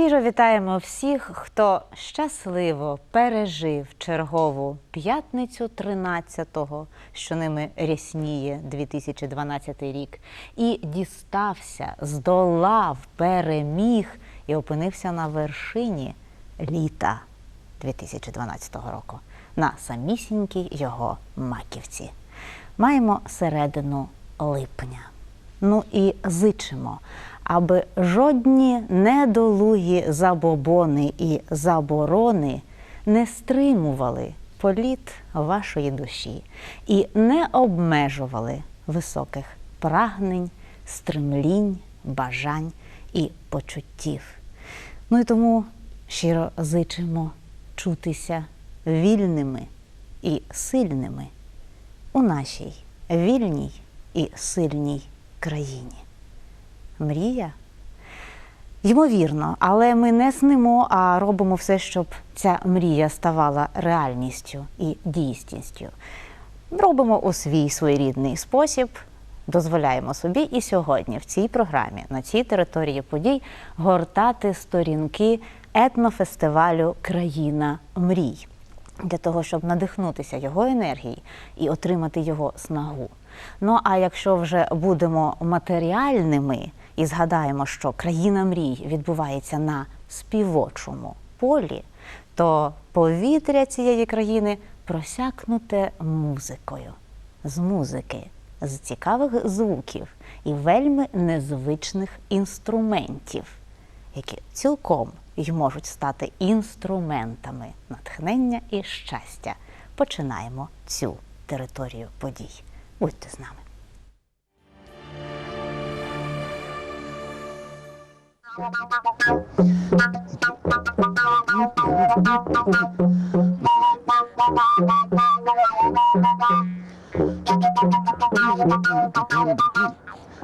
Щиро вітаємо всіх, хто щасливо пережив чергову п'ятницю 13-го, що ними рясніє 2012 рік, і дістався, здолав, переміг і опинився на вершині літа 2012 року, на самісінькій його маківці. Маємо середину липня. Ну і зичимо, аби жодні недолугі забобони і заборони не стримували політ вашої душі і не обмежували високих прагнень, стремлінь, бажань і почуттів. Ну і тому щиро зичимо чутися вільними і сильними у нашій вільній і сильній країні. Мрія? Ймовірно, але ми не снимо, а робимо все, щоб ця мрія ставала реальністю і дійсністю. Робимо у свій своєрідний спосіб, дозволяємо собі і сьогодні в цій програмі, на цій території подій, гортати сторінки етнофестивалю Країна мрій для того, щоб надихнутися його енергією і отримати його снагу. Ну а якщо вже будемо матеріальними і згадаємо, що країна мрій відбувається на співочому полі, то повітря цієї країни просякнуте музикою, з музики, з цікавих звуків і вельми незвичних інструментів, які цілком й можуть стати інструментами натхнення і щастя. Починаємо цю територію подій. Будьте з нами.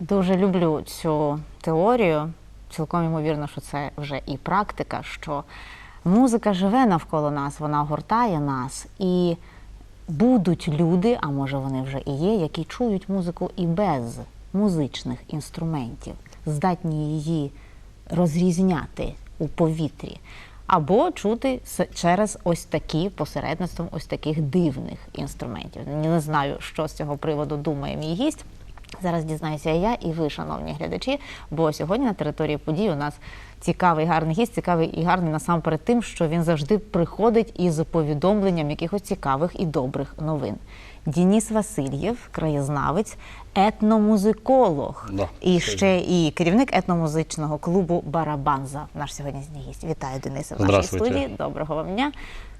Дуже люблю цю теорію. Цілком ймовірно, що це вже і практика, що музика живе навколо нас, вона огортає нас, і будуть люди, а може вони вже і є, які чують музику і без музичних інструментів, здатні її розрізняти у повітрі. Або чути через ось такі посередництвом ось таких дивних інструментів. Не знаю, що з цього приводу думає мій гість. Зараз дізнаюся я і ви, шановні глядачі, бо сьогодні на території подій у нас цікавий гарний гість, цікавий і гарний насамперед тим, що він завжди приходить із повідомленням якихось цікавих і добрих новин. Дініс Васильєв, краєзнавець, етномузиколог Да, і ще і керівник етномузичного клубу Барабанза. Наш сьогоднішній гість. Вітаю Дениса в нашій студії. Доброго вам дня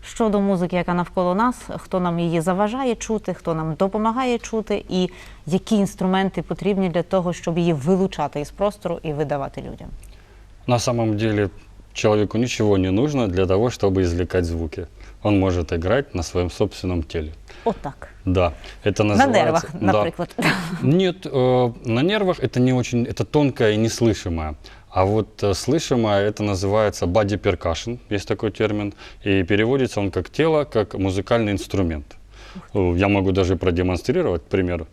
Щодо музики, яка навколо нас, хто нам її заважає чути, хто нам допомагає чути, і які інструменти потрібні для того, щоб її вилучати із простору і видавати людям. На самом деле человеку ничего не нужно для того, чтобы извлекать звуки. Он может играть на своем собственном теле. Отак. Да, это называется... На нервах, Да. наприклад. Нет, э, на нервах это не очень, это тонкое и неслышимое. А вот э, слышимое это называется body percussion, есть такой термин, и переводится он как тело, как музыкальный инструмент. Я могу даже продемонстрировать, к примеру.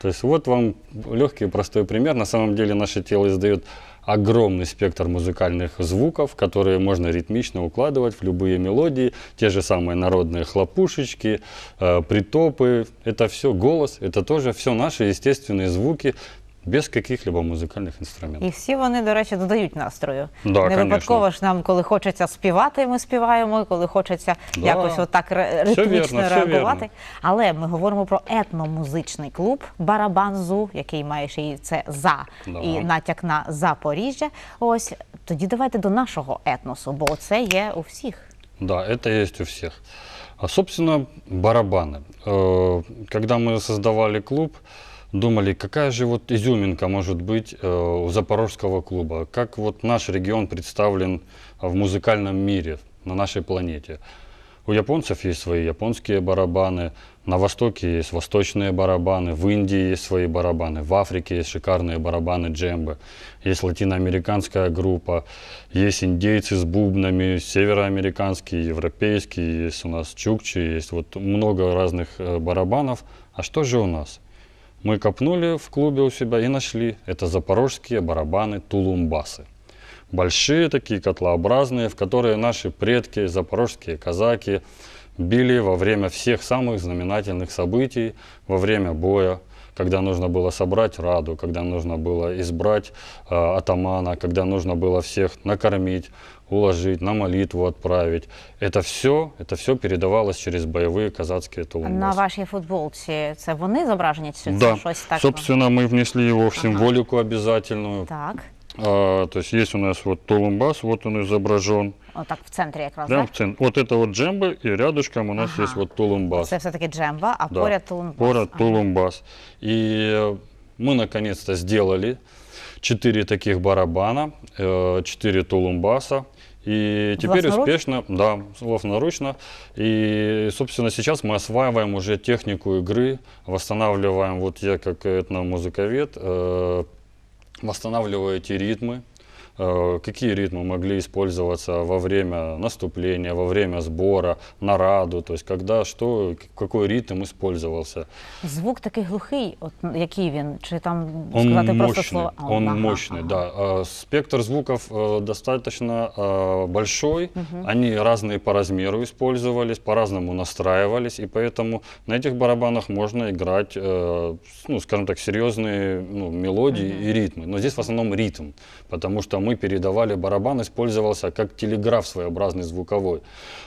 То есть вот вам легкий простой пример. На самом деле наше тело издает огромный спектр музыкальных звуков, которые можно ритмично укладывать в любые мелодии. Те же самые народные хлопушечки, э, притопы. Это все голос, это тоже все наши естественные звуки. без каких-либо музыкальных инструментов. І всі вони, до речі, додають настрою. Да, Не випадково ж нам, коли хочеться співати, ми співаємо, і коли хочеться Да. якось отак ре- Все ритмічно вірно, все реагувати. вірно. Але ми говоримо про етномузичний клуб Барабанзу, який має ще й це за Да. і натяк на Запоріжжя. Ось тоді давайте до нашого етносу, бо це є у всіх. Да, это есть у всех. А, собственно, барабаны. Э, Когда мы создавали клуб, думали, какая же вот изюминка может быть э, у запорожского клуба, как вот наш регион представлен в музыкальном мире, на нашей планете. У японцев есть свои японские барабаны, на Востоке есть восточные барабаны, в Индии есть свои барабаны, в Африке есть шикарные барабаны джембы, есть латиноамериканская группа, есть индейцы с бубнами, североамериканские, европейские, есть у нас чукчи, есть вот много разных э, барабанов. А что же у нас? Мы копнули в клубе у себя и нашли. Это запорожские барабаны тулумбасы. Большие такие котлообразные, в которые наши предки, запорожские казаки, били во время всех самых знаменательных событий, во время боя, когда нужно было собрать раду, когда нужно было избрать э, атамана, когда нужно было всех накормить, уложить, на молитву отправить. Это все, это все передавалось через боевые казацкие тулумбасы. На вашій футболці це вони зображені чи це Да, щось так? собственно, мы внесли его в символику обязательную. Так. А, то есть есть у нас вот тулумбас, вот он изображен. Отак в центрі якраз, Прям так? в цен- Вот это вот джембы, и рядышком у нас Ага. есть вот тулумбас. Це все-таки джемба, а Да, поряд тулумбас. Поряд Ага. тулумбас. И э, мы наконец-то сделали четыре таких барабана, э, четыре тулумбаса. И теперь успешно, да, властноручно. И, собственно, сейчас мы осваиваем уже технику игры, восстанавливаем, вот я как этномузыковед, э, восстанавливаю эти ритмы, э, какие ритмы могли использоваться во время наступления, во время сбора, нараду, то есть когда что, какой ритм использовался. Звук такий глухий, от який він? Чи там Он сказати просто мощный, слово? А, он ага, мощный, ага. да. А, Спектр звуков э, достаточно э, большой, они разные по размеру использовались, по-разному настраивались, и поэтому на этих барабанах можно играть, э, ну, скажем так, серьезные ну, мелодии и ритмы. Но здесь в основном ритм, потому что мы передавали барабан, использовался как телеграф своеобразный звуковой.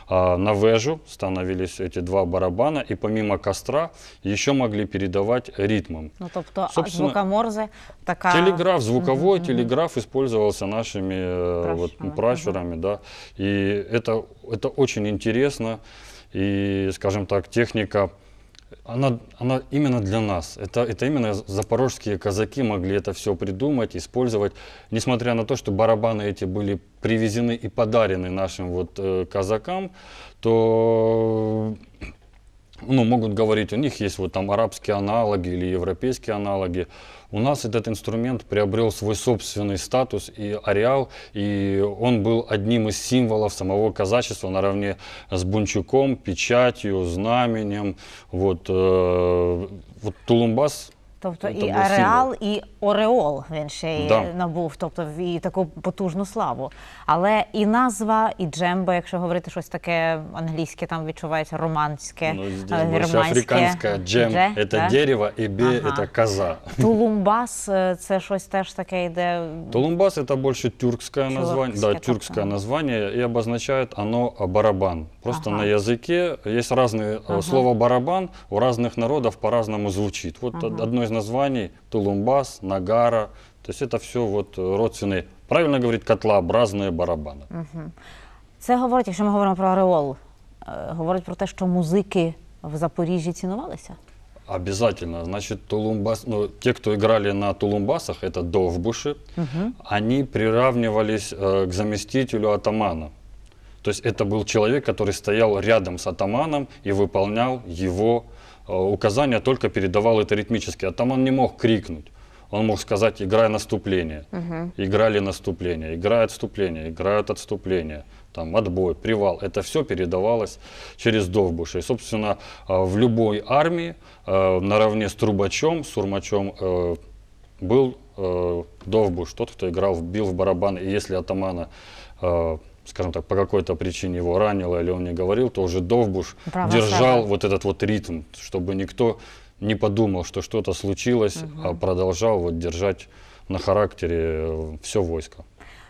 А на вежу становились эти два барабана, и помимо костра еще могли передавать ритмом. Ну, тобто а, Собственно, звука Морзе така... Телеграф, звуковой телеграф использовался нашими э, вот, Пращурами, пращурами, да. И это, это очень интересно. И, скажем так, техника, она, она именно для нас. Это, это именно запорожские казаки могли это все придумать, использовать. Несмотря на то, что барабаны эти были привезены и подарены нашим вот, э, казакам, то ну, могут говорить, у них есть вот там арабские аналоги или европейские аналоги. У нас этот инструмент приобрел свой собственный статус и ареал, и он был одним из символов самого казачества наравне с бунчуком, печатью, знаменем. Вот, э, вот Тулумбас Тобто Це і був ареал, і ореол він ще й Да. набув, тобто і таку потужну славу. Але і назва, і джемба, якщо говорити щось таке англійське, там відчувається романське, ну, здесь е, больше германське. африканская джем, Дже, это да? дерево, и бе Ага. это коза. Тулумбас е, це щось теж таке йде. Тулумбас это больше тюркское название, да, Тюркское тюркское как-то. название, и обозначает оно а, барабан. Просто Ага. на языке есть разные, э, слово барабан у разных народов по-разному звучит. Вот од- одно из названий Тулумбас, Нагара, то есть это все вот э, родственные, правильно говорить, котлообразные барабаны. Це говорить, якщо ми говоримо про ореол, е, говорить про те, що музики в Запоріжжі цінувалися. Обязательно. Значит, тулумбас, ну, те, кто играли на тулумбасах, это довбуши, они приравнивались э, к заместителю атамана. То есть это был человек, который стоял рядом с атаманом и выполнял его э, указания, только передавал это ритмически. Атаман не мог крикнуть. Он мог сказать, играй наступление. Играли наступление, играй отступление, играют отступление. Там отбой, привал. Это все передавалось через довбуши. И, собственно, э, в любой армии э, наравне с трубачом, с урмачом э, был довбуш, тот, кто играл, бил в барабан. И если атамана, скажем так, по какой-то причине его ранило или он не говорил, то уже довбуш Право держал сада. вот этот вот ритм, чтобы никто не подумал, что что-то случилось, а продолжал вот держать на характере все войско.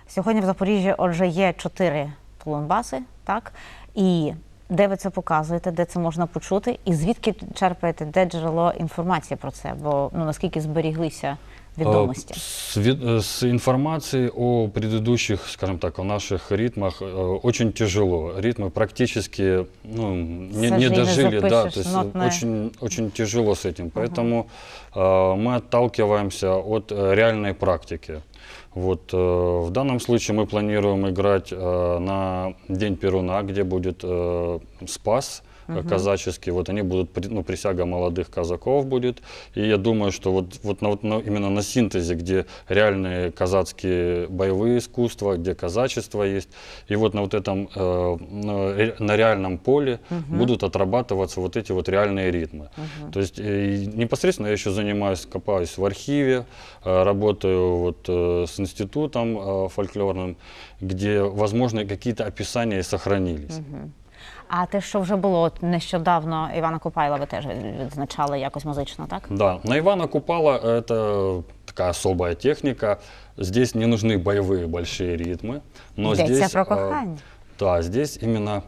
Сьогодні в Запоріжжі, отже, є чотири тулумбаси, так? І де ви це показуєте, де це можна почути, і звідки черпаєте, де джерело інформації про це? Бо ну наскільки зберіглися відомості? Э, С, э, с информацией о предыдущих, скажем так, о наших ритмах э, очень тяжело. Ритмы практически ну, не, не дожили, да, то есть нотное. очень, очень тяжело с этим. Поэтому э, мы отталкиваемся от реальной практики. Вот, э, в данном случае мы планируем играть э, на День Перуна, где будет э, Спас э, казаческий. Вот они будут, ну, присяга молодых казаков будет. И я думаю, что вот, вот, на, вот на- именно на синтезе, где реальные казацкие боевые искусства, где казачество есть, и вот на вот этом, э, на, ре- на реальном поле будут отрабатываться вот эти вот реальные ритмы. То есть э, непосредственно я еще занимаюсь, копаюсь в архиве, э, работаю вот э, с институтом э, фольклорным, где, возможно, какие-то описания и сохранились. А те, що вже було от нещодавно, Івана Купайла, ви теж відзначали якось музично, так? Да, на Ивана Купала это такая особая техника. Здесь не нужны боевые большие ритмы, но Йдеться здесь, про а, кохання. да, здесь именно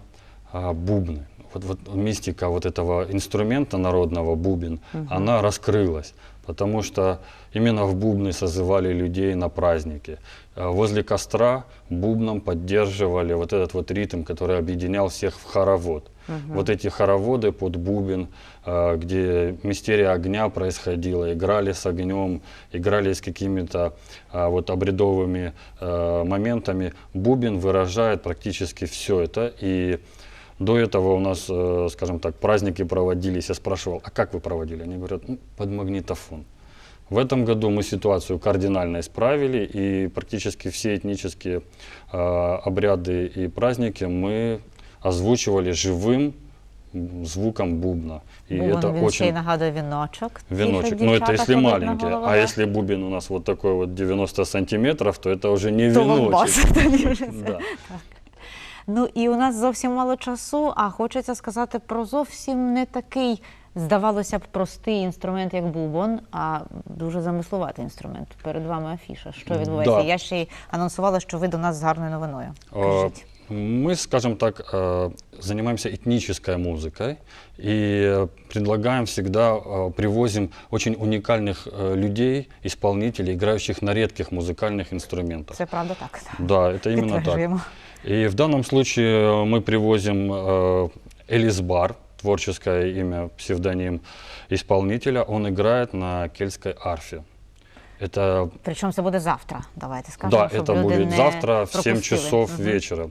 а, бубны. Вот, вот мистика вот этого инструмента народного бубен, она раскрылась, Потому что именно в бубны созывали людей на праздники. А Возле костра бубном поддерживали вот этот вот ритм, который объединял всех в хоровод. Вот эти хороводы под бубен, а, где мистерия огня происходила, играли с огнем, играли с какими-то а, вот обредовыми моментами. Бубен выражает практически все это. И до этого у нас, э, скажем так, праздники проводились. Я спрашивал, а как вы проводили? Они говорят, «Ну, под магнитофон. В этом году мы ситуацию кардинально исправили, и практически все этнические э, обряды и праздники мы озвучивали живым м, звуком бубна. И Бубон, это він ще й очень нагадує віночок. веночек. Тільки Но это дівчата если кладуть на маленький. голову. А если бубен у нас вот такой вот 90 сантиметров, то это уже не Тулумбас, веночек. тоді вже це. Да. Ну і у нас зовсім мало часу, а хочеться сказати про зовсім не такий, здавалося б, простий інструмент, як бубон, а дуже замислуватий інструмент. Перед вами афіша. Що відбувається? Да. Я ще й анонсувала, що ви до нас з гарною новиною. А, Кажіть. Мы, скажем так, э, занимаемся этнической музыкой и э, предлагаем всегда, э, привозим очень уникальных э, людей, исполнителей, играющих на редких музыкальных инструментах. Це правда так. Да, это именно так. Підтверджуємо. И в данном случае э, мы привозим э, Элис Бар, творческое имя, псевдоним исполнителя. Он играет на кельтской арфе. Это Причому це буде завтра. Давайте скажемо, да, щоб это люди будет не завтра в 7 пропустили. часов Мгм. вечера.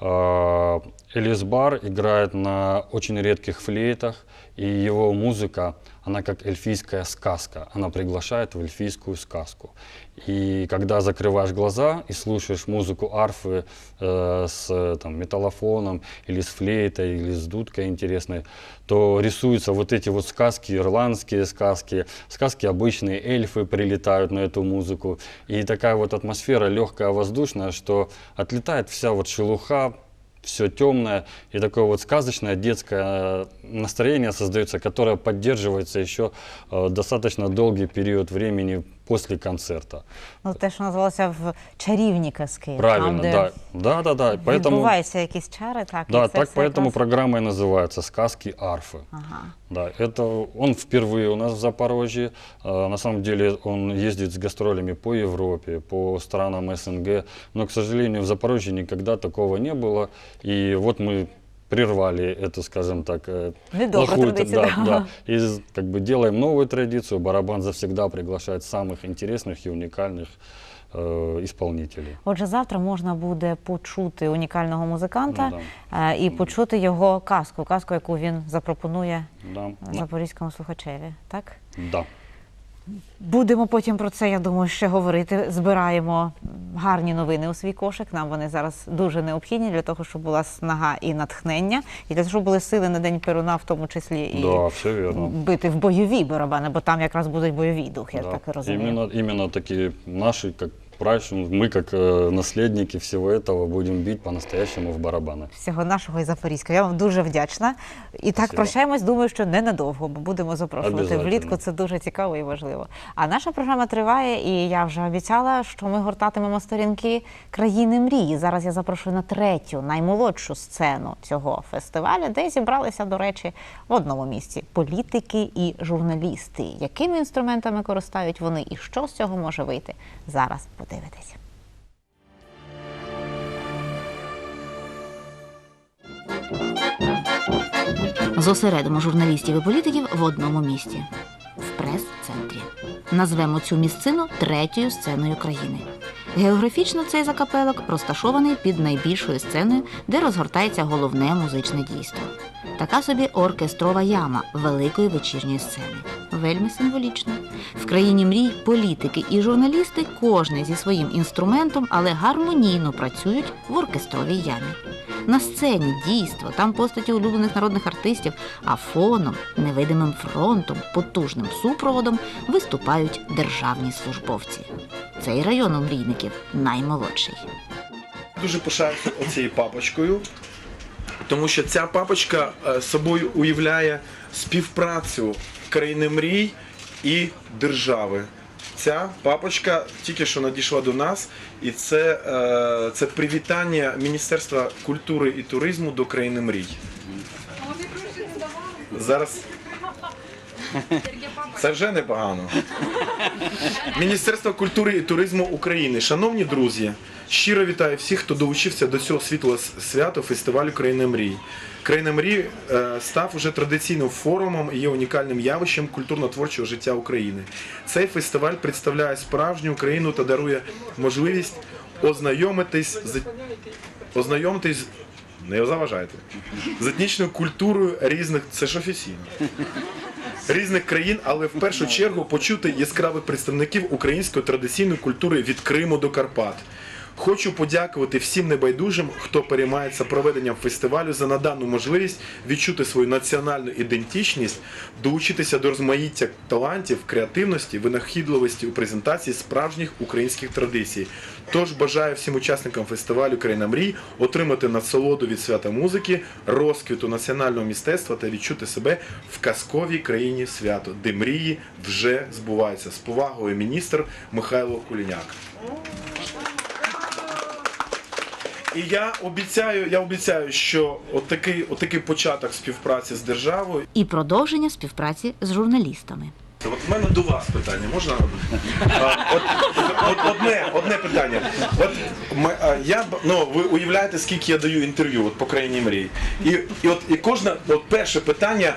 А, Элис Бар играет на очень редких флейтах, и его музыка, она как эльфийская сказка. Она приглашает в эльфийскую сказку. И когда закрываешь глаза и слушаешь музыку арфы э, с там, металлофоном, или с флейтой, или с дудкой интересной, то рисуются вот эти вот сказки, ирландские сказки, сказки обычные, эльфы прилетают на эту музыку. И такая вот атмосфера легкая, воздушная, что отлетает вся вот шелуха, все темное, и такое вот сказочное детское э, настроение создается, которое поддерживается еще э, достаточно долгий период времени после концерта. Ну, те, що називалося в чарівні казки. Правильно, там, де да. Да, да, да. Поэтому, відбуваються якісь чари, так. і да, це так все поэтому якраз- программа и называется «Сказки арфы». Ага. Да, это он впервые у нас в Запорожье. А, На самом деле он ездит с гастролями по Европе, по странам СНГ. Но, к сожалению, в Запорожье никогда такого не было. И вот мы прервали эту, скажем так, э, Недобрую плохую т- традицию, да, да. да. И з- как бы делаем новую традицию. Барабан завсегда приглашает самых интересных и уникальных э, исполнителей. Отже, завтра можна буде почути унікального музиканта Ну е, і почути його казку, казку, яку він запропонує Да, на- запорізькому слухачеві. Так? да. Будемо потім про це, я думаю, ще говорити. Збираємо гарні новини у свій кошик. Нам вони зараз дуже необхідні для того, щоб була снага і натхнення, і для того, щоб були сили на день Перуна, в тому числі і Да, все вірно. бити в бойові барабани, бо там якраз будуть бойові дух, я Да. так розумію. Іменно, іменно такі наші, как праздник, мы как э, наследники всего этого будем бить по-настоящему в барабаны. Всього нашого і Запорізька. Я вам дуже вдячна. І так Спасибо. прощаємось. Думаю, що ненадовго, бо будемо запрошувати Обязательно. влітку. Це дуже цікаво і важливо. А наша програма триває, і я вже обіцяла, що ми гортатимемо сторінки країни мрії. Зараз я запрошую на третю, наймолодшу сцену цього фестивалю, де зібралися, до речі, в одному місці політики і журналісти. Якими інструментами користають вони і що з цього може вийти? Зараз Подивитися. Зосередимо журналістів і політиків в одному місці в прес-центрі. Назвемо цю місцину третьою сценою країни. Географічно цей закапелок розташований під найбільшою сценою, де розгортається головне музичне дійство. Така собі оркестрова яма великої вечірньої сцени. Вельми символічно. В країні мрій політики і журналісти кожний зі своїм інструментом, але гармонійно працюють в оркестровій ямі. На сцені дійство, там постаті улюблених народних артистів, а фоном, невидимим фронтом, потужним супроводом виступають державні службовці. Цей район у мрійників наймолодший. Дуже пишаюся оцією папочкою, тому що ця папочка е, собою уявляє співпрацю країни мрій і держави. Ця папочка тільки що надійшла до нас, і це, е, це привітання Міністерства культури і туризму до країни мрій. Зараз. Це вже непогано. Міністерство культури і туризму України. Шановні друзі, щиро вітаю всіх, хто долучився до цього світлого с- свята фестивалю Країна мрій. Країна мрій е, став уже традиційним форумом і є унікальним явищем культурно-творчого життя України. Цей фестиваль представляє справжню Україну та дарує можливість ознайомитись з ознайомитись. Не заважайте з етнічною культурою різних. Це ж офіційно різних країн, але в першу чергу почути яскравих представників української традиційної культури від Криму до Карпат. Хочу подякувати всім небайдужим, хто переймається проведенням фестивалю за надану можливість відчути свою національну ідентичність, долучитися до розмаїття талантів, креативності, винахідливості у презентації справжніх українських традицій. Тож бажаю всім учасникам фестивалю Країна мрій отримати насолоду від свята музики, розквіту національного мистецтва та відчути себе в казковій країні свято, де мрії вже збуваються. З повагою міністр Михайло Куліняк. І я обіцяю, я обіцяю, що отакий, отакий початок співпраці з державою. І продовження співпраці з журналістами. От в мене до вас питання можна? От, от, одне, одне питання. От я ну ви уявляєте, скільки я даю інтерв'ю от, по країні мрій. І, і от і кожне, от перше питання,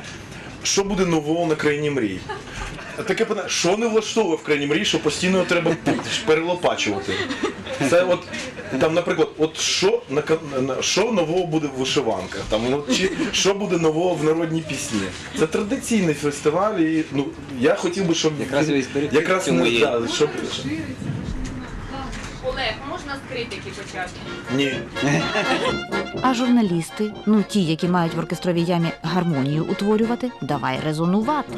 що буде нового на країні мрій? Таке питання, що не влаштовує в крайнім мрій, що постійно треба перелопачувати. Це от там, наприклад, от що на що нового буде в вишиванках, там ну, чи що буде нового в народній пісні. Це традиційний фестиваль, і ну я хотів би, щоб Якраз якраз не да, щоб Олег, можна з критики почати? ні. А журналісти, ну ті, які мають в оркестровій ямі гармонію утворювати, давай резонувати.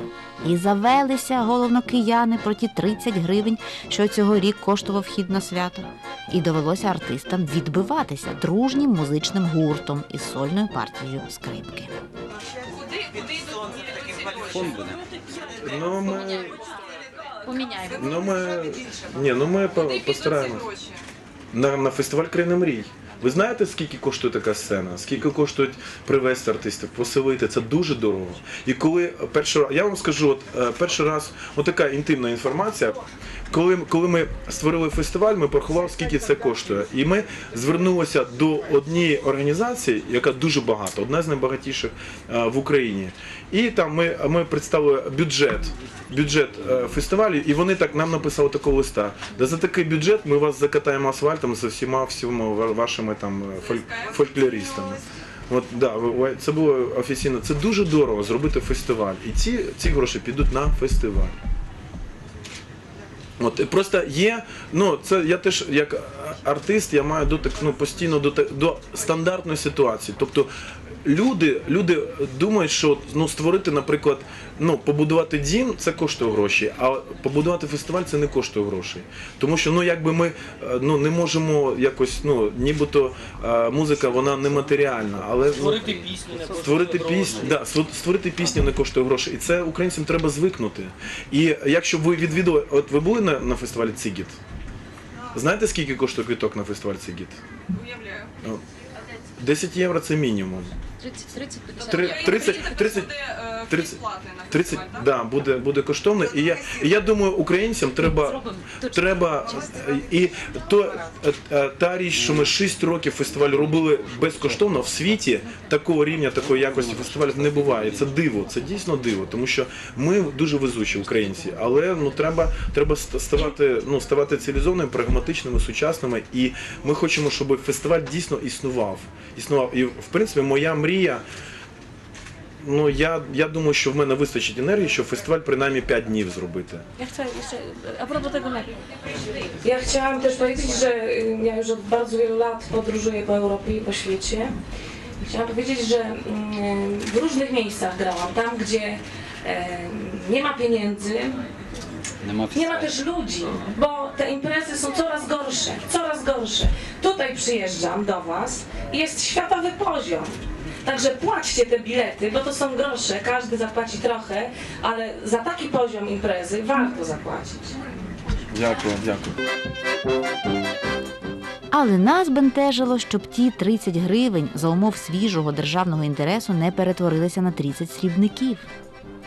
І завелися головно кияни про ті 30 гривень, що цього рік коштував вхід на свято. І довелося артистам відбиватися дружнім музичним гуртом із сольною партією скрипки. Куди, куди йдуть ці? Ну ми, Поміняємо. ну ми, ні, ну ми по- Куди підуть ці постараємось. на, на фестиваль Країна мрій. Ви знаєте, скільки коштує така сцена? Скільки коштують привезти артистів, поселити? Це дуже дорого. І коли перший раз, я вам скажу, от е, перший раз, отака інтимна інформація. Коли, коли ми створили фестиваль, ми порахували, скільки це коштує. І ми звернулися до однієї організації, яка дуже багата, одна з найбагатіших е, в Україні. І там ми, ми представили бюджет, бюджет е, фестивалю, і вони так нам написали такого листа. Да за такий бюджет ми вас закатаємо асфальтом з всіма всіма вашими там е, фоль- фольклористами. От да, це було офіційно. Це дуже дорого зробити фестиваль. І ці, ці гроші підуть на фестиваль. От просто є, ну це я теж як артист, я маю дотик ну, постійно до, до стандартної ситуації. Тобто люди, люди думають, що ну, створити, наприклад, ну, побудувати дім це коштує гроші, а побудувати фестиваль це не коштує грошей. Тому що ну, якби ми е, ну, не можемо якось, ну, нібито е, музика вона нематеріальна, але ну, Створити пісню не коштує Створити пісню, да, створити пісню не коштує грошей. І це українцям треба звикнути. І якщо ви відвідували, от ви були на, на фестивалі Цігіт? Знаєте, скільки коштує квиток на фестиваль Цігіт? Уявляю. О, 10 євро це мінімум. 30, 30, 50. Три- 30, 30, 30, 30, да, буде, буде коштовно. І я, і я думаю, українцям треба, треба е, і то, е, е, та річ, що ми 6 років фестиваль робили безкоштовно в світі, такого рівня, такої якості фестивалів не буває. Це диво, це дійсно диво, тому що ми дуже везучі українці, але ну треба, треба ст- ставати, ну, ставати цивілізованими, прагматичними, сучасними. І ми хочемо, щоб фестиваль дійсно існував. Існував. І в принципі, моя мрія. Ну я, я думаю, що в мене вистачить енергії, щоб фестиваль принаймні 5 днів zробити. Ja chcę jeszcze, a propos tego meczu. Ja chciałam też powiedzieć, że y, ja już od bardzo wielu lat podróżuję po Europie i po świecie. I chciałam powiedzieć, że mm, w różnych miejscach grałam. Tam, gdzie e, nie ma pieniędzy, nie ma też ludzi, bo te imprezy są coraz gorsze, coraz gorsze. Tutaj przyjeżdżam do Was i jest światowy poziom. Także płaćcie te bilety, bo to są grosze, każdy zapłaci trochę, ale za taki poziom imprezy warto zapłacić. Дякую, дякую. Але нас бентежило, щоб ті 30 гривень за умов свіжого державного інтересу не перетворилися на 30 срібників.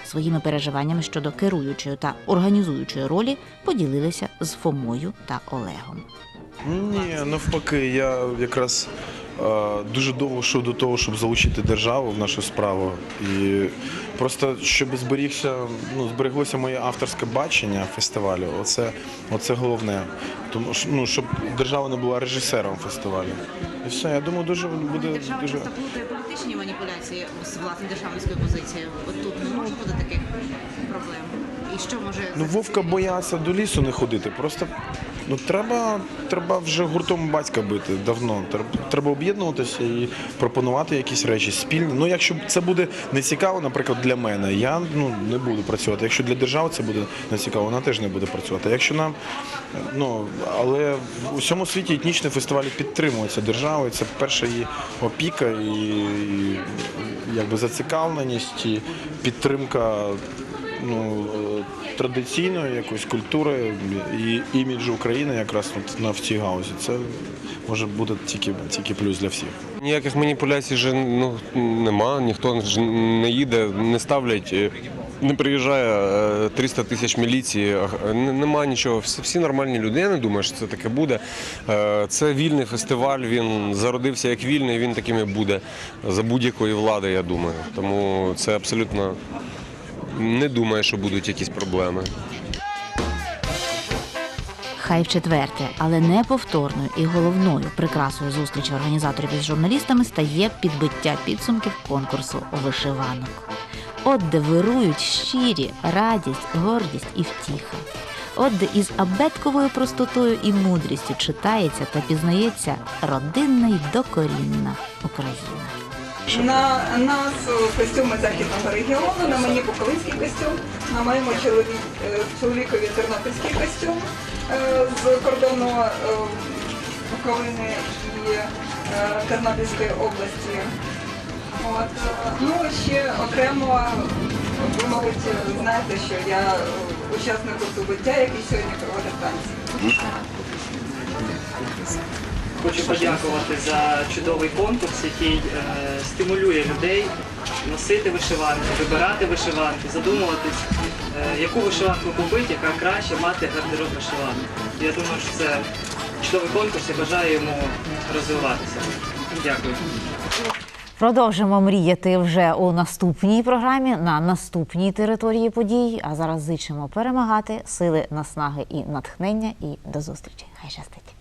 Своїми переживаннями щодо керуючої та організуючої ролі поділилися з Фомою та Олегом. Ні, навпаки, я якраз дуже довго йшов до того, щоб залучити державу в нашу справу. І просто щоб зберігся, ну, збереглося моє авторське бачення фестивалю. Оце, оце головне. Тому ну, щоб держава не була режисером фестивалю. І все, я думаю, дуже буде Держава дуже. часто плутає політичні маніпуляції з власне державницькою позицією. От тут не може бути таких проблем. І що може Ну, Вовка боявся до лісу не ходити. Просто ну треба, треба вже гуртом батька бити давно. Треба, об'єднуватися і пропонувати якісь речі спільні. Ну, якщо це буде не цікаво, наприклад, для мене, я ну не буду працювати. Якщо для держави це буде не цікаво, вона теж не буде працювати. Якщо нам ну але в усьому світі етнічні фестивалі підтримуються державою. Це перша її опіка і, і якби зацікавленість і підтримка ну, е, традиційної якоїсь культури і іміджу України якраз от на в цій гаузі. Це може бути тільки, тільки плюс для всіх. Ніяких маніпуляцій же ну, нема, ніхто не їде, не ставлять, е, не приїжджає е, 300 тисяч міліції, нема нічого. Всі, всі нормальні люди. Я не думаю, що це таке буде. Е, Це вільний фестиваль, він зародився як вільний, він таким і буде за будь-якої влади, я думаю. Тому це абсолютно не думаю, що будуть якісь проблеми. Хай в четверте, але неповторною і головною прикрасою зустрічі організаторів із журналістами стає підбиття підсумків конкурсу вишиванок. От де вирують щирі, радість, гордість і втіха. От де із абетковою простотою і мудрістю читається та пізнається родинна й докорінна Україна. На нас костюми західного регіону, на мені буковинський костюм, на моєму чолові, е, чоловікові тернопільський костюм е, з кордону е, Буковини і Тернопільської області. От, ну ще окремо, ви, мабуть, знаєте, що я учасник курсу буття, який сьогодні проводить танці. Хочу подякувати за чудовий конкурс, який е, стимулює людей носити вишиванки, вибирати вишиванки, задумуватись, е, яку вишиванку купити, яка краще мати гардероб вишиванок. Я думаю, що це чудовий конкурс і бажаю йому розвиватися. Дякую. Продовжимо мріяти вже у наступній програмі на наступній території подій. А зараз зичимо перемагати, сили, наснаги і натхнення. І до зустрічі. Хай щастить!